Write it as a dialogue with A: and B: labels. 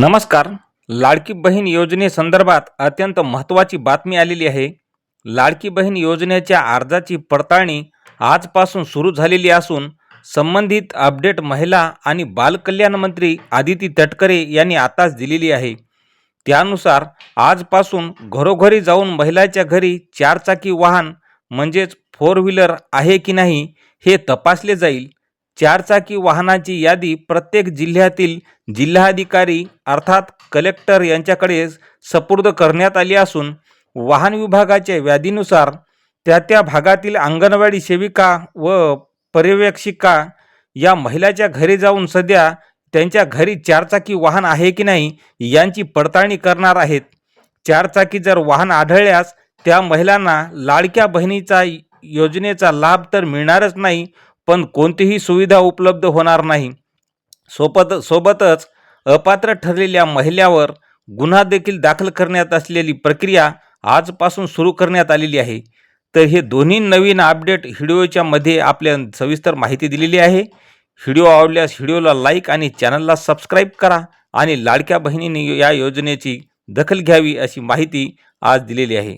A: नमस्कार. लाडकी बहीण योजनेसंदर्भात अत्यंत महत्त्वाची बातमी आलेली आहे. लाडकी बहीण योजनेच्या अर्जाची पडताळणी आजपासून सुरू झालेली असून संबंधित अपडेट महिला आणि बालकल्याण मंत्री आदिती तटकरे यांनी आताच दिलेली आहे. त्यानुसार आजपासून घरोघरी जाऊन महिलाच्या घरी चारचाकी वाहन म्हणजेच फोर व्हीलर आहे की नाही हे तपासले जाईल. चारचाकी वाहनाची यादी प्रत्येक जिल्ह्यातील जिल्हाधिकारी अर्थात कलेक्टर यांच्याकडे सपूर्द करण्यात आली असून वाहन विभागाच्या व्याधीनुसार त्या त्या भागातील अंगणवाडी सेविका व पर्यवेक्षिका या महिलाच्या घरी जाऊन सध्या त्यांच्या घरी चारचाकी वाहन आहे की नाही यांची पडताळणी करणार आहेत. चारचाकी जर वाहन आढळल्यास त्या महिलांना लाडक्या बहिणीचा योजनेचा लाभ तर मिळणारच नाही पण कोणतीही सुविधा उपलब्ध होणार नाही. सोबत सोबतच अपात्र ठरलेल्या महिलावर गुन्हा देखील दाखल करण्यात असलेली प्रक्रिया आजपासून सुरू करण्यात आलेली आहे. तर हे दोन्ही नवीन अपडेट व्हिडिओच्या मध्ये आपल्या सविस्तर माहिती दिलेली आहे. व्हिडिओ आवडल्यास व्हिडिओला लाईक आणि चॅनलला सबस्क्राईब करा आणि लाडक्या बहिणीने या योजनेची दखल घ्यावी अशी माहिती आज दिलेली आहे.